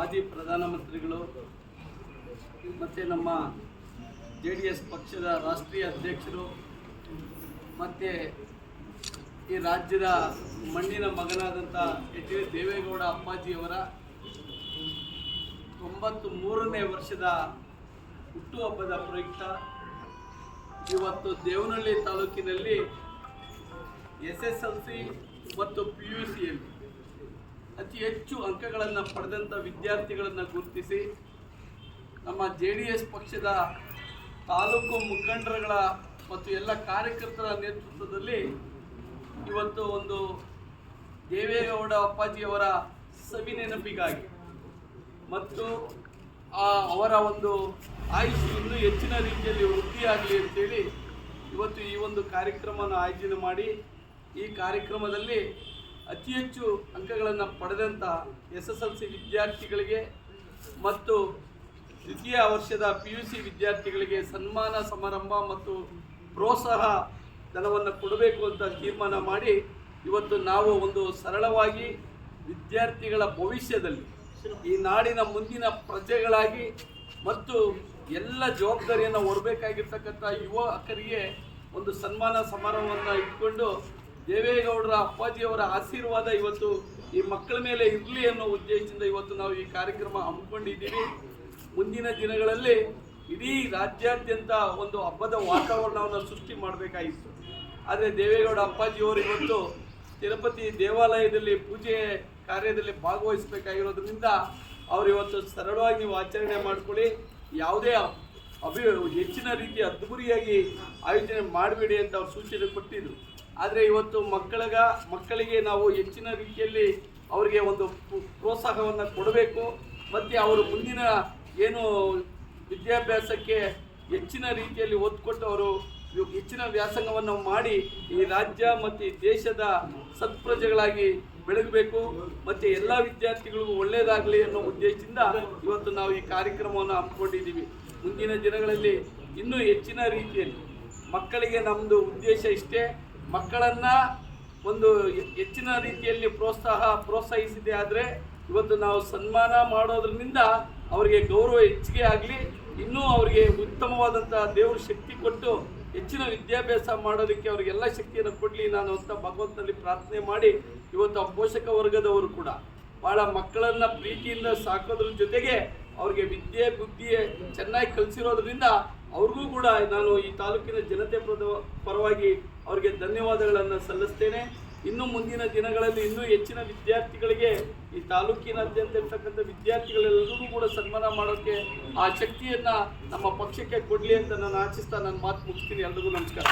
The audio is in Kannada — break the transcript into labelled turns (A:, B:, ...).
A: ಮಾಜಿ ಪ್ರಧಾನಮಂತ್ರಿಗಳು ಮತ್ತು ನಮ್ಮ ಜೆ ಡಿ ಎಸ್ ಪಕ್ಷದ ರಾಷ್ಟ್ರೀಯ ಅಧ್ಯಕ್ಷರು, ಮತ್ತು ಈ ರಾಜ್ಯದ ಮಣ್ಣಿನ ಮಗನಾದಂಥ ಎಚ್ ಡಿ ದೇವೇಗೌಡ ಅಪ್ಪಾಜಿಯವರ ತೊಂಬತ್ತು ಮೂರನೇ ವರ್ಷದ ಹುಟ್ಟುಹಬ್ಬದ ಪ್ರಯುಕ್ತ ಇವತ್ತು ದೇವನಹಳ್ಳಿ ತಾಲೂಕಿನಲ್ಲಿ ಎಸ್ ಎಸ್ ಎಲ್ ಸಿ ಮತ್ತು ಪಿ ಯು ಸಿಯಲ್ಲಿ ಅತಿ ಹೆಚ್ಚು ಅಂಕಗಳನ್ನು ಪಡೆದಂಥ ವಿದ್ಯಾರ್ಥಿಗಳನ್ನು ಗುರುತಿಸಿ ನಮ್ಮ ಜೆ ಡಿ ಎಸ್ ಪಕ್ಷದ ತಾಲೂಕು ಮುಖಂಡರುಗಳ ಮತ್ತು ಎಲ್ಲ ಕಾರ್ಯಕರ್ತರ ನೇತೃತ್ವದಲ್ಲಿ ಇವತ್ತು ಒಂದು ದೇವೇಗೌಡ ಅಪ್ಪಾಜಿಯವರ ಸವಿ ನೆನಪಿಗಾಗಿ ಮತ್ತು ಆ ಅವರ ಒಂದು ಆಯುಷ್ ಇನ್ನೂ ಹೆಚ್ಚಿನ ರೀತಿಯಲ್ಲಿ ವೃದ್ಧಿಯಾಗಲಿ ಅಂತೇಳಿ ಇವತ್ತು ಈ ಒಂದು ಕಾರ್ಯಕ್ರಮವನ್ನು ಆಯೋಜನೆ ಮಾಡಿ ಈ ಕಾರ್ಯಕ್ರಮದಲ್ಲಿ ಅತಿ ಹೆಚ್ಚು ಅಂಕಗಳನ್ನು ಪಡೆದಂಥ ಎಸ್ ಎಸ್ ಎಲ್ ಸಿ ವಿದ್ಯಾರ್ಥಿಗಳಿಗೆ ಮತ್ತು ದ್ವಿತೀಯ ವರ್ಷದ ಪಿ ಯು ಸಿ ವಿದ್ಯಾರ್ಥಿಗಳಿಗೆ ಸನ್ಮಾನ ಸಮಾರಂಭ ಮತ್ತು ಪ್ರೋತ್ಸಾಹ ಧನವನ್ನು ಕೊಡಬೇಕು ಅಂತ ತೀರ್ಮಾನ ಮಾಡಿ ಇವತ್ತು ನಾವು ಒಂದು ಸರಳವಾಗಿ ವಿದ್ಯಾರ್ಥಿಗಳ ಭವಿಷ್ಯದಲ್ಲಿ ಈ ನಾಡಿನ ಮುಂದಿನ ಪ್ರಜೆಗಳಾಗಿ ಮತ್ತು ಎಲ್ಲ ಜವಾಬ್ದಾರಿಯನ್ನು ಹೊರಬೇಕಾಗಿರ್ತಕ್ಕಂಥ ಯುವಕರಿಗೆ ಒಂದು ಸನ್ಮಾನ ಸಮಾರಂಭವನ್ನು ಇಟ್ಕೊಂಡು ದೇವೇಗೌಡರ ಅಪ್ಪಾಜಿಯವರ ಆಶೀರ್ವಾದ ಇವತ್ತು ಈ ಮಕ್ಕಳ ಮೇಲೆ ಇರಲಿ ಅನ್ನೋ ಉದ್ದೇಶದಿಂದ ಇವತ್ತು ನಾವು ಈ ಕಾರ್ಯಕ್ರಮ ಹಮ್ಮಿಕೊಂಡಿದ್ದೀವಿ. ಮುಂದಿನ ದಿನಗಳಲ್ಲಿ ಇಡೀ ರಾಜ್ಯಾದ್ಯಂತ ಒಂದು ಹಬ್ಬದ ವಾತಾವರಣವನ್ನು ಸೃಷ್ಟಿ ಮಾಡಬೇಕಾಗಿತ್ತು. ಆದರೆ ದೇವೇಗೌಡ ಅಪ್ಪಾಜಿಯವರು ಇವತ್ತು ತಿರುಪತಿ ದೇವಾಲಯದಲ್ಲಿ ಪೂಜೆ ಕಾರ್ಯದಲ್ಲಿ ಭಾಗವಹಿಸಬೇಕಾಗಿರೋದ್ರಿಂದ ಅವರು ಇವತ್ತು ಸರಳವಾಗಿ ನೀವು ಆಚರಣೆ ಮಾಡಿಕೊಳ್ಳಿ. ಯಾವುದೇ ಅಭಿ, ಹೆಚ್ಚಿನ ರೀತಿ ಅದ್ಧೂರಿಯಾಗಿ ಆಯೋಜನೆ ಮಾಡಬೇಡಿ ಅಂತ ಅವ್ರು ಸೂಚನೆ ಕೊಟ್ಟಿದ್ರು. ಆದರೆ ಇವತ್ತು ಮಕ್ಕಳಿಗ, ಮಕ್ಕಳಿಗೆ ನಾವು ಹೆಚ್ಚಿನ ರೀತಿಯಲ್ಲಿ ಅವರಿಗೆ ಒಂದು ಪ್ರೋ- ಪ್ರೋತ್ಸಾಹವನ್ನು ಕೊಡಬೇಕು. ಮತ್ತು ಅವರು ಮುಂದಿನ ಏನು ವಿದ್ಯಾಭ್ಯಾಸಕ್ಕೆ ಹೆಚ್ಚಿನ ರೀತಿಯಲ್ಲಿ ಒತ್ತು ಕೊಟ್ಟು ಅವರು ಹೆಚ್ಚಿನ ವ್ಯಾಸಂಗವನ್ನು ಮಾಡಿ ಈ ರಾಜ್ಯ ಮತ್ತು ಈ ದೇಶದ ಸತ್ಪ್ರಜೆಗಳಾಗಿ ಬೆಳಗಬೇಕು. ಮತ್ತು ಎಲ್ಲ ವಿದ್ಯಾರ್ಥಿಗಳಿಗೂ ಒಳ್ಳೆಯದಾಗಲಿ ಅನ್ನೋ ಉದ್ದೇಶದಿಂದ ಇವತ್ತು ನಾವು ಈ ಕಾರ್ಯಕ್ರಮವನ್ನು ಹಮ್ಮಿಕೊಂಡಿದ್ದೀವಿ. ಮುಂದಿನ ದಿನಗಳಲ್ಲಿ ಇನ್ನೂ ಹೆಚ್ಚಿನ ರೀತಿಯಲ್ಲಿ ಮಕ್ಕಳಿಗೆ ನಮ್ಮದು ಉದ್ದೇಶ ಇಷ್ಟೇ. ಮಕ್ಕಳನ್ನು ಒಂದು ಹೆಚ್ಚಿನ ರೀತಿಯಲ್ಲಿ ಪ್ರೋತ್ಸಾಹ, ಪ್ರೋತ್ಸಾಹಿಸಿದೆ ಆದರೆ ಇವತ್ತು ನಾವು ಸನ್ಮಾನ ಮಾಡೋದ್ರಿಂದ ಅವರಿಗೆ ಗೌರವ ಹೆಚ್ಚಿಗೆ ಆಗಲಿ, ಇನ್ನೂ ಅವರಿಗೆ ಉತ್ತಮವಾದಂಥ ದೇವರ ಶಕ್ತಿ ಕೊಟ್ಟು ಹೆಚ್ಚಿನ ವಿದ್ಯಾಭ್ಯಾಸ ಮಾಡೋದಕ್ಕೆ ಅವರಿಗೆಲ್ಲ ಶಕ್ತಿಯನ್ನು ಕೊಡಲಿ ನಾನು ಅಂತ ಭಗವಂತನಲ್ಲಿ ಪ್ರಾರ್ಥನೆ ಮಾಡಿ ಇವತ್ತು ಆ ಪೋಷಕ ವರ್ಗದವರು ಕೂಡ ಭಾಳ ಮಕ್ಕಳನ್ನು ಪ್ರೀತಿಯಿಂದ ಸಾಕೋದ್ರ ಜೊತೆಗೆ ಅವ್ರಿಗೆ ವಿದ್ಯೆ ಬುದ್ಧಿ ಚೆನ್ನಾಗಿ ಕಲಿಸಿರೋದ್ರಿಂದ ಅವ್ರಿಗೂ ಕೂಡ ನಾನು ಈ ತಾಲೂಕಿನ ಜನತೆ ಪರವಾಗಿ ಅವರಿಗೆ ಧನ್ಯವಾದಗಳನ್ನು ಸಲ್ಲಿಸ್ತೇನೆ. ಇನ್ನು ಮುಂದಿನ ದಿನಗಳಲ್ಲಿ ಇನ್ನೂ ಹೆಚ್ಚಿನ ವಿದ್ಯಾರ್ಥಿಗಳಿಗೆ ಈ ತಾಲೂಕಿನಾದ್ಯಂತ ಇರ್ತಕ್ಕಂಥ ವಿದ್ಯಾರ್ಥಿಗಳೆಲ್ಲರಿಗೂ ಕೂಡ ಸನ್ಮಾನ ಮಾಡೋಕ್ಕೆ ಆ ಶಕ್ತಿಯನ್ನು ನಮ್ಮ ಪಕ್ಷಕ್ಕೆ ಕೊಡಲಿ ಅಂತ ನಾನು ಆಶಿಸ್ತಾ ನನ್ನ ಮಾತು ಮುಗಿಸ್ತೀನಿ. ಎಲ್ರಿಗೂ ನಮಸ್ಕಾರ.